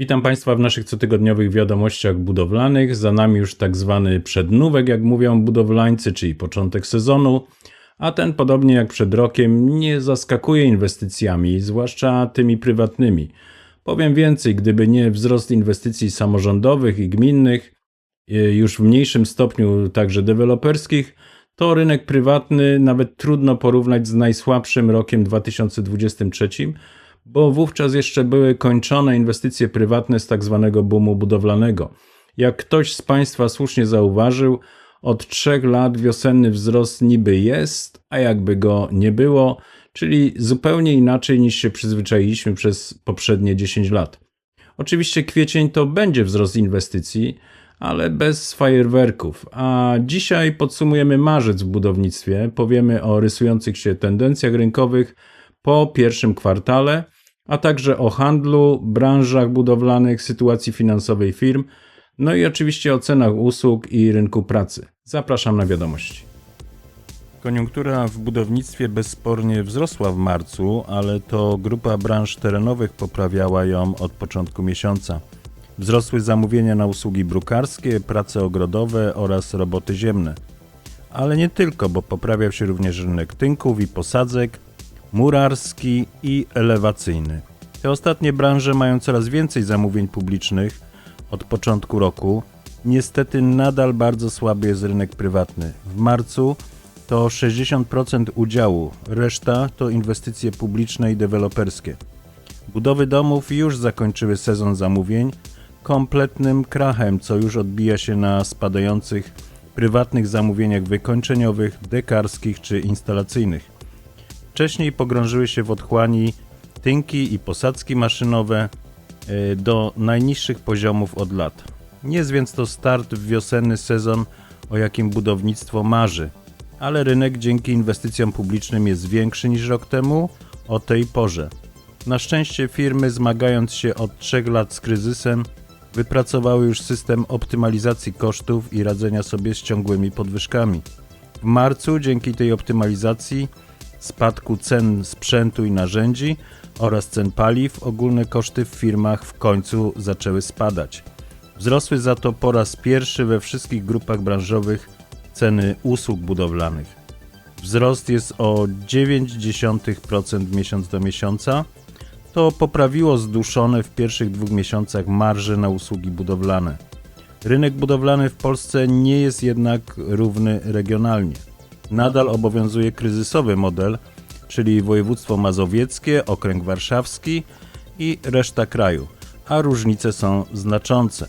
Witam Państwa w naszych cotygodniowych wiadomościach budowlanych. Za nami już tak zwany przednówek, jak mówią budowlańcy, czyli początek sezonu. A ten, podobnie jak przed rokiem, nie zaskakuje inwestycjami, zwłaszcza tymi prywatnymi. Powiem więcej, gdyby nie wzrost inwestycji samorządowych i gminnych, e, już w mniejszym stopniu także deweloperskich, to rynek prywatny nawet trudno porównać z najsłabszym rokiem 2023, bo wówczas jeszcze były kończone inwestycje prywatne z tak zwanego boomu budowlanego. Jak ktoś z Państwa słusznie zauważył, od trzech lat wiosenny wzrost niby jest, a jakby go nie było, czyli zupełnie inaczej niż się przyzwyczailiśmy przez poprzednie 10 lat. Oczywiście kwiecień to będzie wzrost inwestycji, ale bez fajerwerków. A dzisiaj podsumujemy marzec w budownictwie, powiemy o rysujących się tendencjach rynkowych po pierwszym kwartale, a także o handlu, branżach budowlanych, sytuacji finansowej firm, no i oczywiście o cenach usług i rynku pracy. Zapraszam na wiadomości. Koniunktura w budownictwie bezspornie wzrosła w marcu, ale to grupa branż terenowych poprawiała ją od początku miesiąca. Wzrosły zamówienia na usługi brukarskie, prace ogrodowe oraz roboty ziemne. Ale nie tylko, bo poprawiał się również rynek tynków i posadzek, murarski i elewacyjny. Te ostatnie branże mają coraz więcej zamówień publicznych od początku roku. Niestety nadal bardzo słaby jest rynek prywatny. W marcu to 60% udziału, reszta to inwestycje publiczne i deweloperskie. Budowy domów już zakończyły sezon zamówień kompletnym krachem, co już odbija się na spadających prywatnych zamówieniach wykończeniowych, dekarskich czy instalacyjnych. Wcześniej pogrążyły się w otchłani tynki i posadzki maszynowe e, do najniższych poziomów od lat. Nie jest więc to start w wiosenny sezon, o jakim budownictwo marzy, ale rynek dzięki inwestycjom publicznym jest większy niż rok temu o tej porze. Na szczęście firmy, zmagając się od trzech lat z kryzysem, wypracowały już system optymalizacji kosztów i radzenia sobie z ciągłymi podwyżkami. W marcu dzięki tej optymalizacji, spadku cen sprzętu i narzędzi oraz cen paliw, ogólne koszty w firmach w końcu zaczęły spadać. Wzrosły za to po raz pierwszy we wszystkich grupach branżowych ceny usług budowlanych. Wzrost jest o 0,9% miesiąc do miesiąca, to poprawiło zduszone w pierwszych dwóch miesiącach marże na usługi budowlane. Rynek budowlany w Polsce nie jest jednak równy regionalnie. Nadal obowiązuje kryzysowy model, czyli województwo mazowieckie, okręg warszawski i reszta kraju, a różnice są znaczące.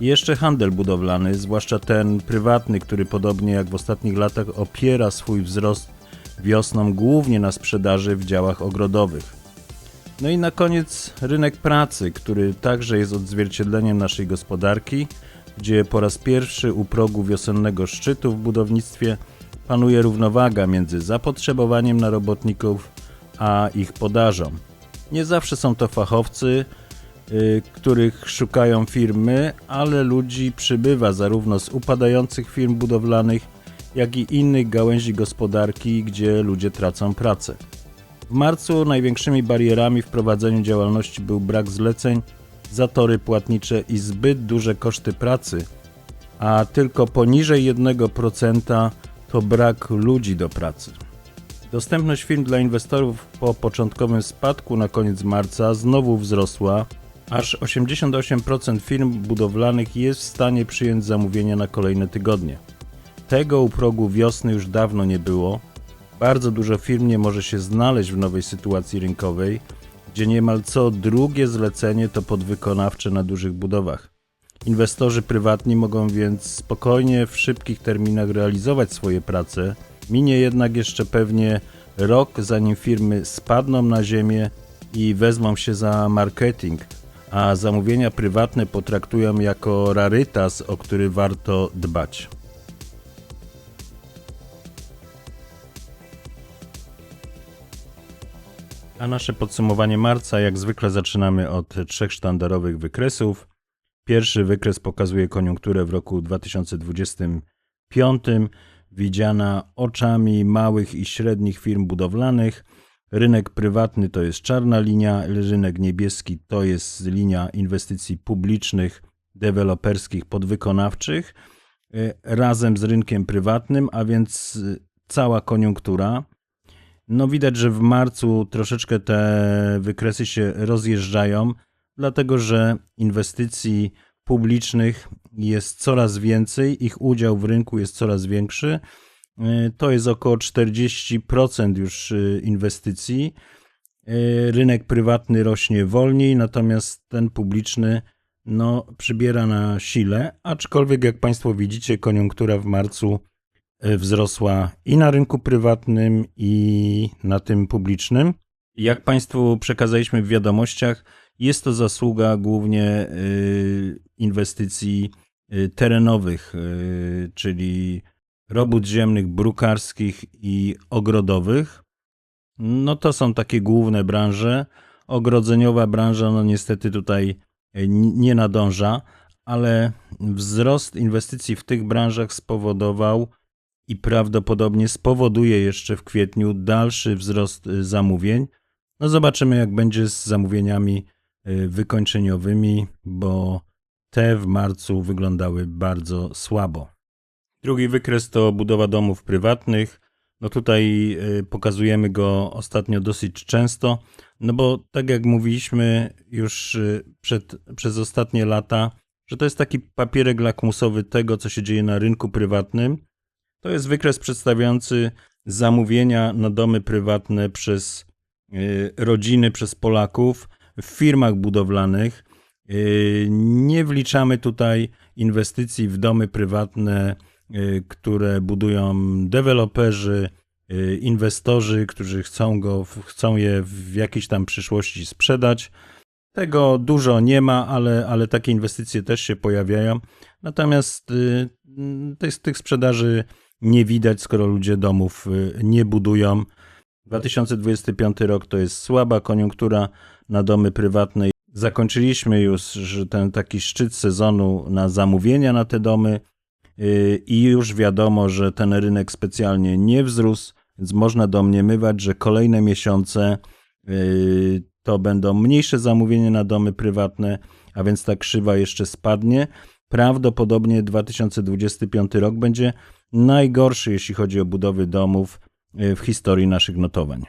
Jeszcze handel budowlany, zwłaszcza ten prywatny, który podobnie jak w ostatnich latach opiera swój wzrost wiosną głównie na sprzedaży w działach ogrodowych. No i na koniec rynek pracy, który także jest odzwierciedleniem naszej gospodarki, gdzie po raz pierwszy u progu wiosennego szczytu w budownictwie panuje równowaga między zapotrzebowaniem na robotników a ich podażą. Nie zawsze są to fachowcy, yy, których szukają firmy, ale ludzi przybywa zarówno z upadających firm budowlanych, jak i innych gałęzi gospodarki, gdzie ludzie tracą pracę. W marcu największymi barierami w prowadzeniu działalności był brak zleceń, zatory płatnicze i zbyt duże koszty pracy, a tylko poniżej 1% to brak ludzi do pracy. Dostępność firm dla inwestorów po początkowym spadku na koniec marca znowu wzrosła, aż 88% firm budowlanych jest w stanie przyjąć zamówienia na kolejne tygodnie. Tego u progu wiosny już dawno nie było, bardzo dużo firm nie może się znaleźć w nowej sytuacji rynkowej, gdzie niemal co drugie zlecenie to podwykonawcze na dużych budowach. Inwestorzy prywatni mogą więc spokojnie w szybkich terminach realizować swoje prace. Minie jednak jeszcze pewnie rok, zanim firmy spadną na ziemię i wezmą się za marketing, a zamówienia prywatne potraktują jako rarytas, o który warto dbać. A nasze podsumowanie marca jak zwykle zaczynamy od trzech sztandarowych wykresów. Pierwszy wykres pokazuje koniunkturę w roku 2025, widziana oczami małych i średnich firm budowlanych. Rynek prywatny to jest czarna linia, rynek niebieski to jest linia inwestycji publicznych, deweloperskich, podwykonawczych y, razem z rynkiem prywatnym, a więc y, cała koniunktura. No widać, że w marcu troszeczkę te wykresy się rozjeżdżają, dlatego że inwestycji publicznych jest coraz więcej, ich udział w rynku jest coraz większy. Y, to jest około 40% już y, inwestycji. Y, rynek prywatny rośnie wolniej, natomiast ten publiczny no, przybiera na sile, aczkolwiek jak Państwo widzicie, koniunktura w marcu wzrosła i na rynku prywatnym, i na tym publicznym. Jak Państwu przekazaliśmy w wiadomościach, jest to zasługa głównie inwestycji terenowych, czyli robót ziemnych, brukarskich i ogrodowych. No to są takie główne branże. Ogrodzeniowa branża, no niestety tutaj nie nadąża, ale wzrost inwestycji w tych branżach spowodował i prawdopodobnie spowoduje jeszcze w kwietniu dalszy wzrost zamówień. No zobaczymy, jak będzie z zamówieniami wykończeniowymi, bo te w marcu wyglądały bardzo słabo. Drugi wykres to budowa domów prywatnych. No tutaj y, pokazujemy go ostatnio dosyć często, no bo tak jak mówiliśmy już y, przed, przez ostatnie lata, że to jest taki papierek lakmusowy tego, co się dzieje na rynku prywatnym. To jest wykres przedstawiający zamówienia na domy prywatne przez y, rodziny, przez Polaków w firmach budowlanych. Nie wliczamy tutaj inwestycji w domy prywatne Y, które budują deweloperzy, y, inwestorzy, którzy chcą, go, chcą je w jakiejś tam przyszłości sprzedać. Tego dużo nie ma, ale, ale takie inwestycje też się pojawiają. Natomiast y, tych, tych sprzedaży nie widać, skoro ludzie domów nie budują. 2025 rok to jest słaba koniunktura na domy prywatne. Zakończyliśmy już ten taki szczyt sezonu na zamówienia na te domy i już wiadomo, że ten rynek specjalnie nie wzrósł, więc można domniemywać, że kolejne miesiące y, to będą mniejsze zamówienia na domy prywatne, a więc ta krzywa jeszcze spadnie. Prawdopodobnie 2025 rok będzie najgorszy, jeśli chodzi o budowy domów y, w historii naszych notowań.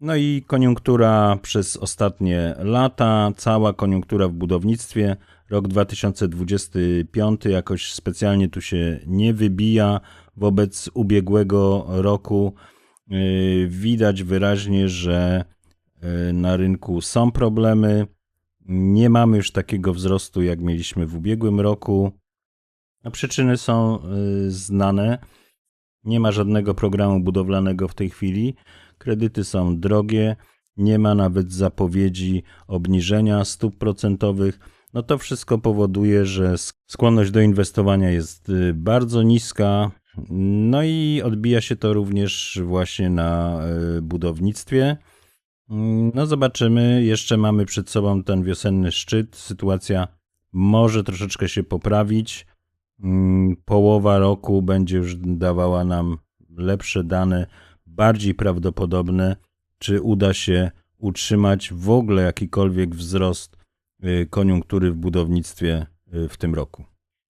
No i koniunktura przez ostatnie lata, cała koniunktura w budownictwie Rok 2025 jakoś specjalnie tu się nie wybija wobec ubiegłego roku. Y, widać wyraźnie, że y, na rynku są problemy. Nie mamy już takiego wzrostu, jak mieliśmy w ubiegłym roku. A przyczyny są y, znane. Nie ma żadnego programu budowlanego w tej chwili. Kredyty są drogie. Nie ma nawet zapowiedzi obniżenia stóp procentowych no to wszystko powoduje, że skłonność do inwestowania jest y, bardzo niska. No i odbija się to również właśnie na y, budownictwie. No zobaczymy, jeszcze mamy przed sobą ten wiosenny szczyt. Sytuacja może troszeczkę się poprawić. Mm, połowa roku będzie już dawała nam lepsze dane, bardziej prawdopodobne, czy uda się utrzymać w ogóle jakikolwiek wzrost Y, koniunktury w budownictwie y, w tym roku.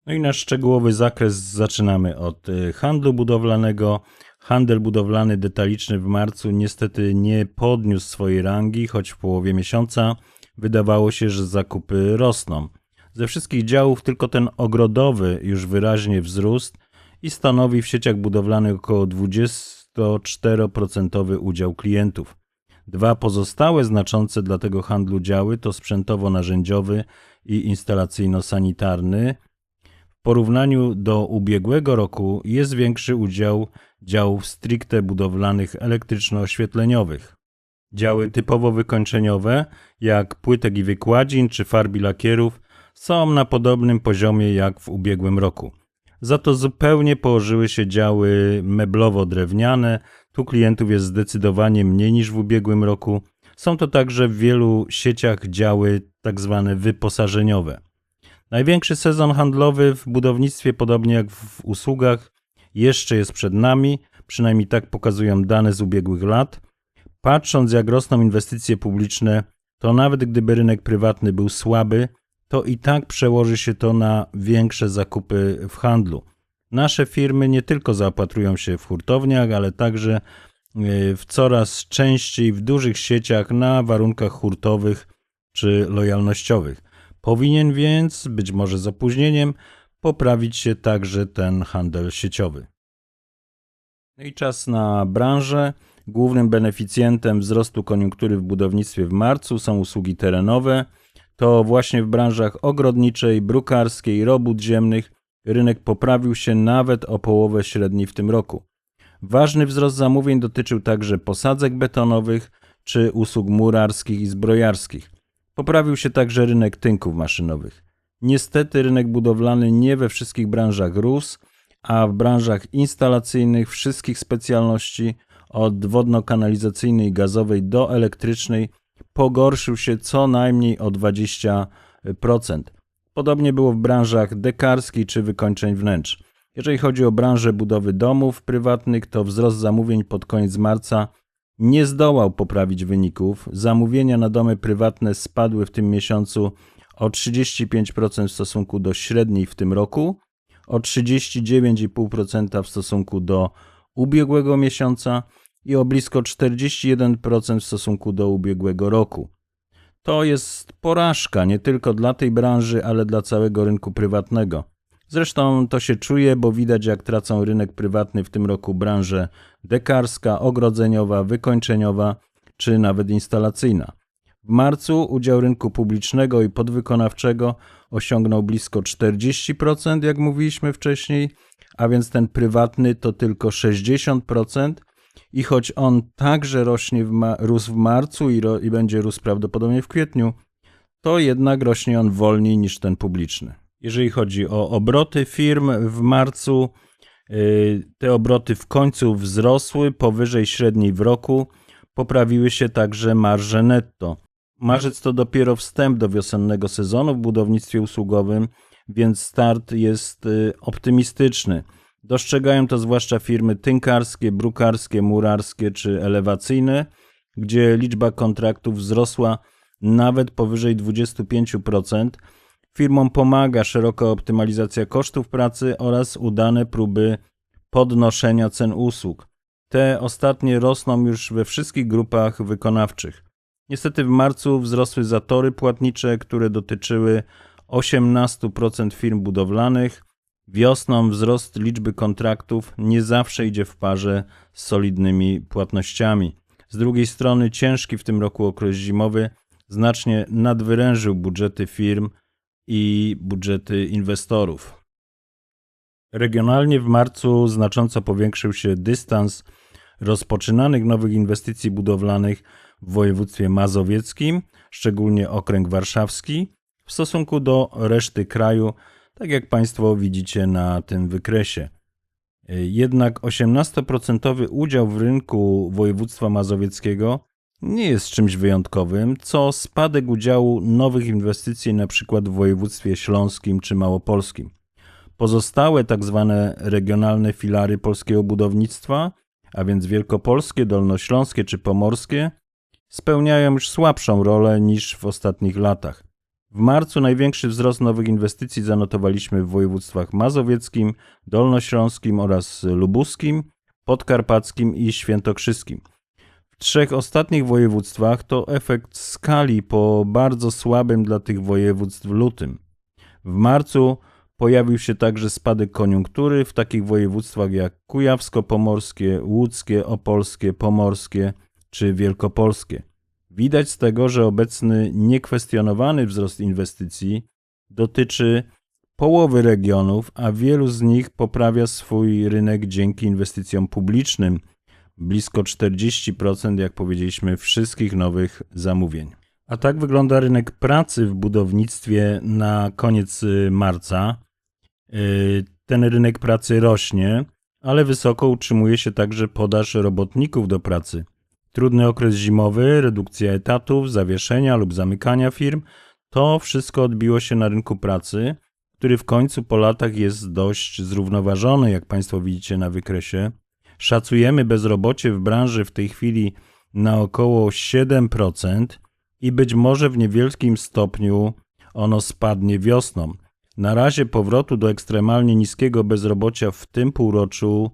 No i nasz szczegółowy zakres zaczynamy od y, handlu budowlanego. Handel budowlany detaliczny w marcu niestety nie podniósł swojej rangi, choć w połowie miesiąca wydawało się, że zakupy rosną. Ze wszystkich działów tylko ten ogrodowy już wyraźnie wzrósł i stanowi w sieciach budowlanych około 24% udział klientów. Dwa pozostałe znaczące dla tego handlu działy to sprzętowo-narzędziowy i instalacyjno-sanitarny. W porównaniu do ubiegłego roku jest większy udział działów stricte budowlanych elektryczno-oświetleniowych. Działy typowo wykończeniowe, jak płytek i wykładzin czy farbi lakierów, są na podobnym poziomie jak w ubiegłym roku. Za to zupełnie położyły się działy meblowo-drewniane, tu klientów jest zdecydowanie mniej niż w ubiegłym roku. Są to także w wielu sieciach działy tak zwane wyposażeniowe. Największy sezon handlowy w budownictwie, podobnie jak w usługach, jeszcze jest przed nami, przynajmniej tak pokazują dane z ubiegłych lat. Patrząc jak rosną inwestycje publiczne, to nawet gdyby rynek prywatny był słaby, to i tak przełoży się to na większe zakupy w handlu. Nasze firmy nie tylko zaopatrują się w hurtowniach, ale także e, w coraz częściej w dużych sieciach na warunkach hurtowych czy lojalnościowych. Powinien więc, być może z opóźnieniem, poprawić się także ten handel sieciowy. No i czas na branżę. Głównym beneficjentem wzrostu koniunktury w budownictwie w marcu są usługi terenowe. To właśnie w branżach ogrodniczej, brukarskiej, robót ziemnych rynek poprawił się nawet o połowę średniej w tym roku. Ważny wzrost zamówień dotyczył także posadzek betonowych czy usług murarskich i zbrojarskich. Poprawił się także rynek tynków maszynowych. Niestety rynek budowlany nie we wszystkich branżach rósł, a w branżach instalacyjnych wszystkich specjalności od wodno-kanalizacyjnej gazowej do elektrycznej pogorszył się co najmniej o 20%. Podobnie było w branżach dekarskiej czy wykończeń wnętrz. Jeżeli chodzi o branżę budowy domów prywatnych, to wzrost zamówień pod koniec marca nie zdołał poprawić wyników. Zamówienia na domy prywatne spadły w tym miesiącu o 35% w stosunku do średniej w tym roku, o 39,5% w stosunku do ubiegłego miesiąca i o blisko 41% w stosunku do ubiegłego roku. To jest porażka nie tylko dla tej branży, ale dla całego rynku prywatnego. Zresztą to się czuje, bo widać jak tracą rynek prywatny w tym roku branże dekarska, ogrodzeniowa, wykończeniowa czy nawet instalacyjna. W marcu udział rynku publicznego i podwykonawczego osiągnął blisko 40%, jak mówiliśmy wcześniej, a więc ten prywatny to tylko 60%. I choć on także rośnie w rósł w marcu i, ro i będzie rósł prawdopodobnie w kwietniu, to jednak rośnie on wolniej niż ten publiczny. Jeżeli chodzi o obroty firm w marcu, y, te obroty w końcu wzrosły powyżej średniej w roku. Poprawiły się także marże netto. Marzec to dopiero wstęp do wiosennego sezonu w budownictwie usługowym, więc start jest y, optymistyczny. Dostrzegają to zwłaszcza firmy tynkarskie, brukarskie, murarskie czy elewacyjne, gdzie liczba kontraktów wzrosła nawet powyżej 25%. Firmom pomaga szeroka optymalizacja kosztów pracy oraz udane próby podnoszenia cen usług. Te ostatnie rosną już we wszystkich grupach wykonawczych. Niestety w marcu wzrosły zatory płatnicze, które dotyczyły 18% firm budowlanych. Wiosną wzrost liczby kontraktów nie zawsze idzie w parze z solidnymi płatnościami. Z drugiej strony ciężki w tym roku okres zimowy znacznie nadwyrężył budżety firm i budżety inwestorów. Regionalnie w marcu znacząco powiększył się dystans rozpoczynanych nowych inwestycji budowlanych w województwie mazowieckim, szczególnie okręg warszawski, w stosunku do reszty kraju, tak jak Państwo widzicie na tym wykresie. Jednak 18% udział w rynku województwa mazowieckiego nie jest czymś wyjątkowym, co spadek udziału nowych inwestycji np. w województwie śląskim czy małopolskim. Pozostałe tzw. Tak regionalne filary polskiego budownictwa, a więc wielkopolskie, dolnośląskie czy pomorskie, spełniają już słabszą rolę niż w ostatnich latach. W marcu największy wzrost nowych inwestycji zanotowaliśmy w województwach mazowieckim, dolnośląskim oraz lubuskim, podkarpackim i świętokrzyskim. W trzech ostatnich województwach to efekt skali po bardzo słabym dla tych województw lutym. W marcu pojawił się także spadek koniunktury w takich województwach jak kujawsko-pomorskie, łódzkie, opolskie, pomorskie czy wielkopolskie. Widać z tego, że obecny niekwestionowany wzrost inwestycji dotyczy połowy regionów, a wielu z nich poprawia swój rynek dzięki inwestycjom publicznym. Blisko 40%, jak powiedzieliśmy, wszystkich nowych zamówień. A tak wygląda rynek pracy w budownictwie na koniec y, marca. Y, ten rynek pracy rośnie, ale wysoko utrzymuje się także podaż robotników do pracy. Trudny okres zimowy, redukcja etatów, zawieszenia lub zamykania firm to wszystko odbiło się na rynku pracy, który w końcu po latach jest dość zrównoważony, jak Państwo widzicie na wykresie. Szacujemy bezrobocie w branży w tej chwili na około 7% i być może w niewielkim stopniu ono spadnie wiosną. Na razie powrotu do ekstremalnie niskiego bezrobocia w tym półroczu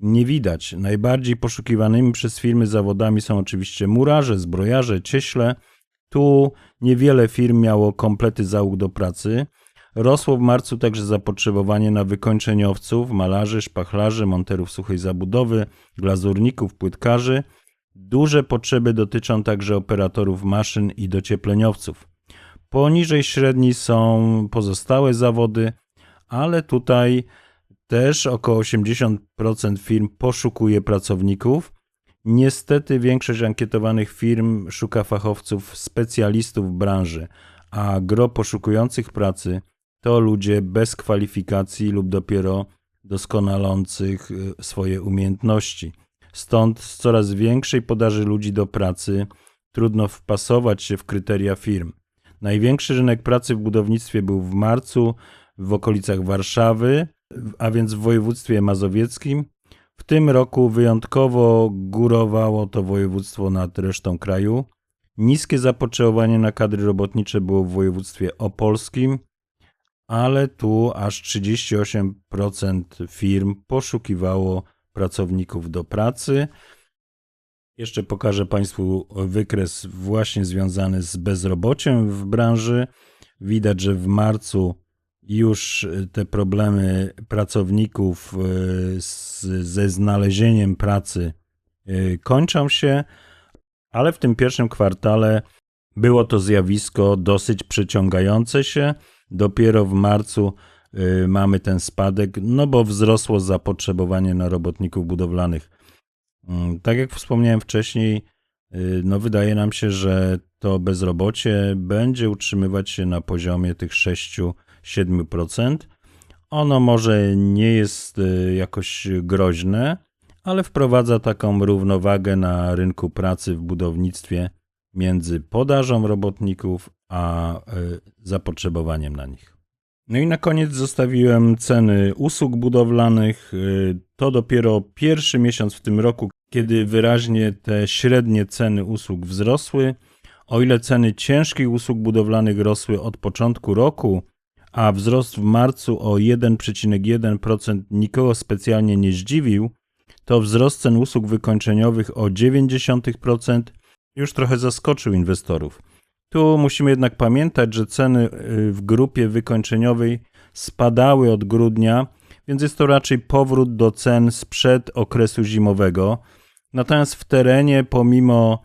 nie widać. Najbardziej poszukiwanymi przez firmy zawodami są oczywiście murarze, zbrojarze, cieśle. Tu niewiele firm miało komplety załóg do pracy. Rosło w marcu także zapotrzebowanie na wykończeniowców, malarzy, szpachlarzy, monterów suchej zabudowy, glazurników, płytkarzy. Duże potrzeby dotyczą także operatorów maszyn i docieplenowców. Poniżej średniej są pozostałe zawody, ale tutaj też około 80% firm poszukuje pracowników. Niestety większość ankietowanych firm szuka fachowców, specjalistów w branży, a gro poszukujących pracy to ludzie bez kwalifikacji lub dopiero doskonalących y, swoje umiejętności. Stąd z coraz większej podaży ludzi do pracy trudno wpasować się w kryteria firm. Największy rynek pracy w budownictwie był w marcu w okolicach Warszawy, a więc w województwie mazowieckim. W tym roku wyjątkowo górowało to województwo nad resztą kraju. Niskie zapotrzebowanie na kadry robotnicze było w województwie opolskim, ale tu aż 38% firm poszukiwało pracowników do pracy. Jeszcze pokażę Państwu wykres właśnie związany z bezrobociem w branży. Widać, że w marcu już te problemy pracowników e, z, ze znalezieniem pracy e, kończą się, ale w tym pierwszym kwartale było to zjawisko dosyć przeciągające się. Dopiero w marcu e, mamy ten spadek, no bo wzrosło zapotrzebowanie na robotników budowlanych. Mm, tak jak wspomniałem wcześniej, no wydaje nam się, że to bezrobocie będzie utrzymywać się na poziomie tych 6 7%. Ono może nie jest y, jakoś groźne, ale wprowadza taką równowagę na rynku pracy w budownictwie między podażą robotników a y, zapotrzebowaniem na nich. No i na koniec zostawiłem ceny usług budowlanych. Y, to dopiero pierwszy miesiąc w tym roku, kiedy wyraźnie te średnie ceny usług wzrosły. O ile ceny ciężkich usług budowlanych rosły od początku roku, a wzrost w marcu o 1,1% nikogo specjalnie nie zdziwił, to wzrost cen usług wykończeniowych o 0,9% już trochę zaskoczył inwestorów. Tu musimy jednak pamiętać, że ceny y, w grupie wykończeniowej spadały od grudnia, więc jest to raczej powrót do cen sprzed okresu zimowego. Natomiast w terenie, pomimo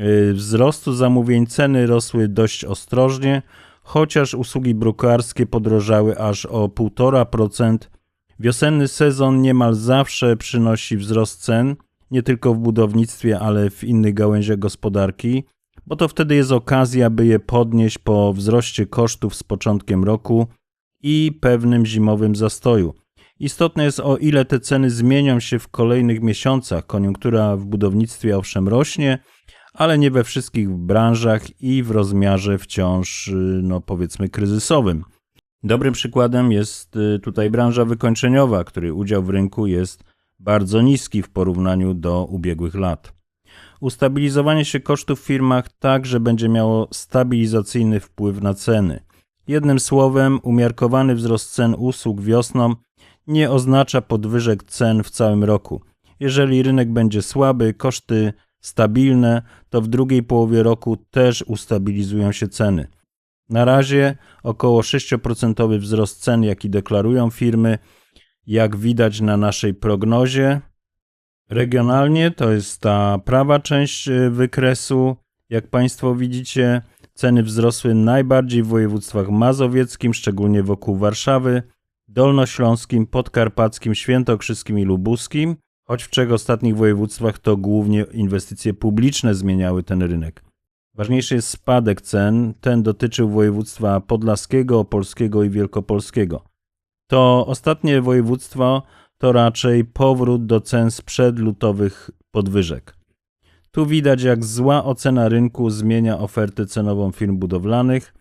y, wzrostu zamówień, ceny rosły dość ostrożnie, chociaż usługi brukarskie podrożały aż o 1,5%. Wiosenny sezon niemal zawsze przynosi wzrost cen, nie tylko w budownictwie, ale w innych gałęziach gospodarki, bo to wtedy jest okazja, by je podnieść po wzroście kosztów z początkiem roku i pewnym zimowym zastoju. Istotne jest, o ile te ceny zmienią się w kolejnych miesiącach. Koniunktura w budownictwie owszem rośnie, ale nie we wszystkich branżach i w rozmiarze wciąż, y, no powiedzmy, kryzysowym. Dobrym przykładem jest y, tutaj branża wykończeniowa, której udział w rynku jest bardzo niski w porównaniu do ubiegłych lat. Ustabilizowanie się kosztów w firmach także będzie miało stabilizacyjny wpływ na ceny. Jednym słowem, umiarkowany wzrost cen usług wiosną nie oznacza podwyżek cen w całym roku. Jeżeli rynek będzie słaby, koszty stabilne, to w drugiej połowie roku też ustabilizują się ceny. Na razie około 6% wzrost cen, jaki deklarują firmy, jak widać na naszej prognozie. Regionalnie to jest ta prawa część y, wykresu. Jak Państwo widzicie, ceny wzrosły najbardziej w województwach mazowieckim, szczególnie wokół Warszawy, dolnośląskim, podkarpackim, świętokrzyskim i lubuskim choć w trzech ostatnich województwach to głównie inwestycje publiczne zmieniały ten rynek. Ważniejszy jest spadek cen, ten dotyczył województwa podlaskiego, opolskiego i wielkopolskiego. To ostatnie województwo to raczej powrót do cen sprzed lutowych podwyżek. Tu widać, jak zła ocena rynku zmienia ofertę cenową firm budowlanych.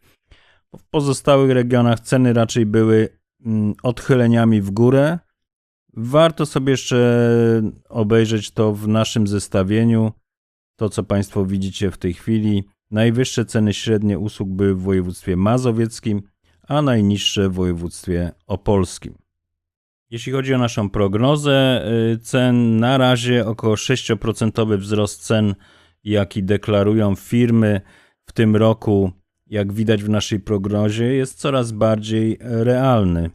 W pozostałych regionach ceny raczej były mm, odchyleniami w górę, Warto sobie jeszcze obejrzeć to w naszym zestawieniu. To, co Państwo widzicie w tej chwili, najwyższe ceny średnie usług były w województwie mazowieckim, a najniższe w województwie opolskim. Jeśli chodzi o naszą prognozę y, cen, na razie około 6% wzrost cen, jaki deklarują firmy w tym roku, jak widać w naszej prognozie, jest coraz bardziej realny.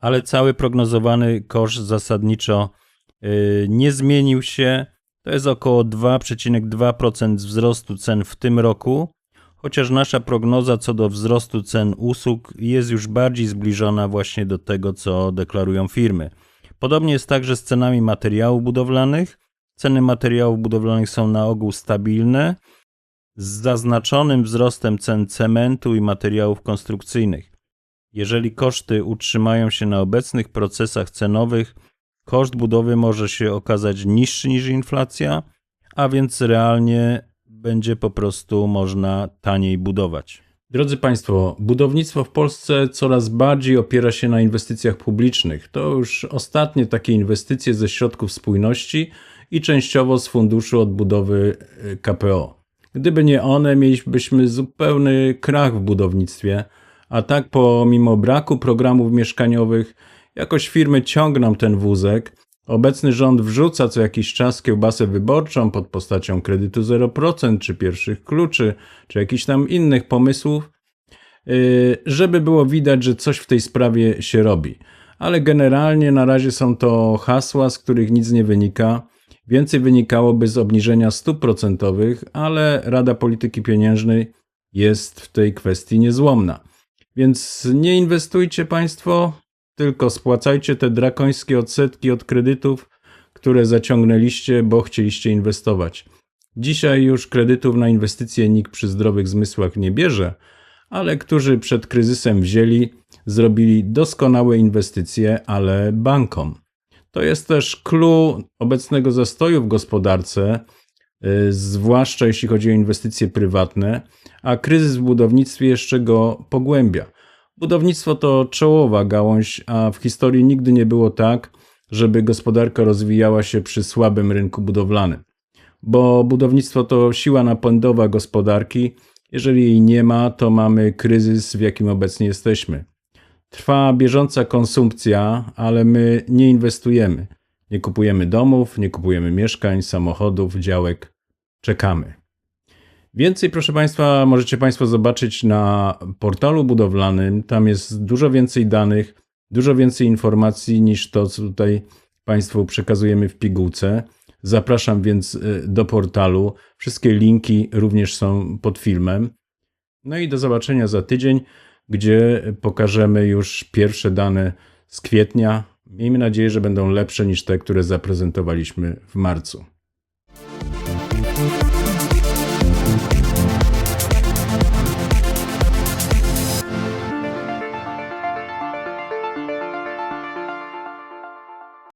Ale cały prognozowany koszt zasadniczo y, nie zmienił się. To jest około 2,2% wzrostu cen w tym roku, chociaż nasza prognoza co do wzrostu cen usług jest już bardziej zbliżona właśnie do tego, co deklarują firmy. Podobnie jest także z cenami materiałów budowlanych. Ceny materiałów budowlanych są na ogół stabilne, z zaznaczonym wzrostem cen cementu i materiałów konstrukcyjnych. Jeżeli koszty utrzymają się na obecnych procesach cenowych, koszt budowy może się okazać niższy niż inflacja, a więc realnie będzie po prostu można taniej budować. Drodzy Państwo, budownictwo w Polsce coraz bardziej opiera się na inwestycjach publicznych. To już ostatnie takie inwestycje ze środków spójności i częściowo z funduszu odbudowy y, KPO. Gdyby nie one, mielibyśmy zupełny krach w budownictwie, a tak pomimo braku programów mieszkaniowych, jakoś firmy ciągną ten wózek Obecny rząd wrzuca co jakiś czas kiełbasę wyborczą pod postacią kredytu 0% czy pierwszych kluczy, czy jakichś tam innych pomysłów, yy, żeby było widać, że coś w tej sprawie się robi. Ale generalnie na razie są to hasła, z których nic nie wynika. Więcej wynikałoby z obniżenia stóp procentowych, ale Rada Polityki Pieniężnej jest w tej kwestii niezłomna. Więc nie inwestujcie Państwo, tylko spłacajcie te drakońskie odsetki od kredytów, które zaciągnęliście, bo chcieliście inwestować. Dzisiaj już kredytów na inwestycje nikt przy zdrowych zmysłach nie bierze, ale którzy przed kryzysem wzięli, zrobili doskonałe inwestycje, ale bankom. To jest też clue obecnego zastoju w gospodarce, zwłaszcza jeśli chodzi o inwestycje prywatne, a kryzys w budownictwie jeszcze go pogłębia. Budownictwo to czołowa gałąź, a w historii nigdy nie było tak, żeby gospodarka rozwijała się przy słabym rynku budowlanym. Bo budownictwo to siła napędowa gospodarki. Jeżeli jej nie ma, to mamy kryzys, w jakim obecnie jesteśmy. Trwa bieżąca konsumpcja, ale my nie inwestujemy. Nie kupujemy domów, nie kupujemy mieszkań, samochodów, działek. Czekamy. Więcej, proszę Państwa, możecie Państwo zobaczyć na portalu budowlanym. Tam jest dużo więcej danych, dużo więcej informacji niż to, co tutaj Państwu przekazujemy w pigułce. Zapraszam więc y, do portalu. Wszystkie linki również są pod filmem. No i do zobaczenia za tydzień, gdzie pokażemy już pierwsze dane z kwietnia. Miejmy nadzieję, że będą lepsze niż te, które zaprezentowaliśmy w marcu.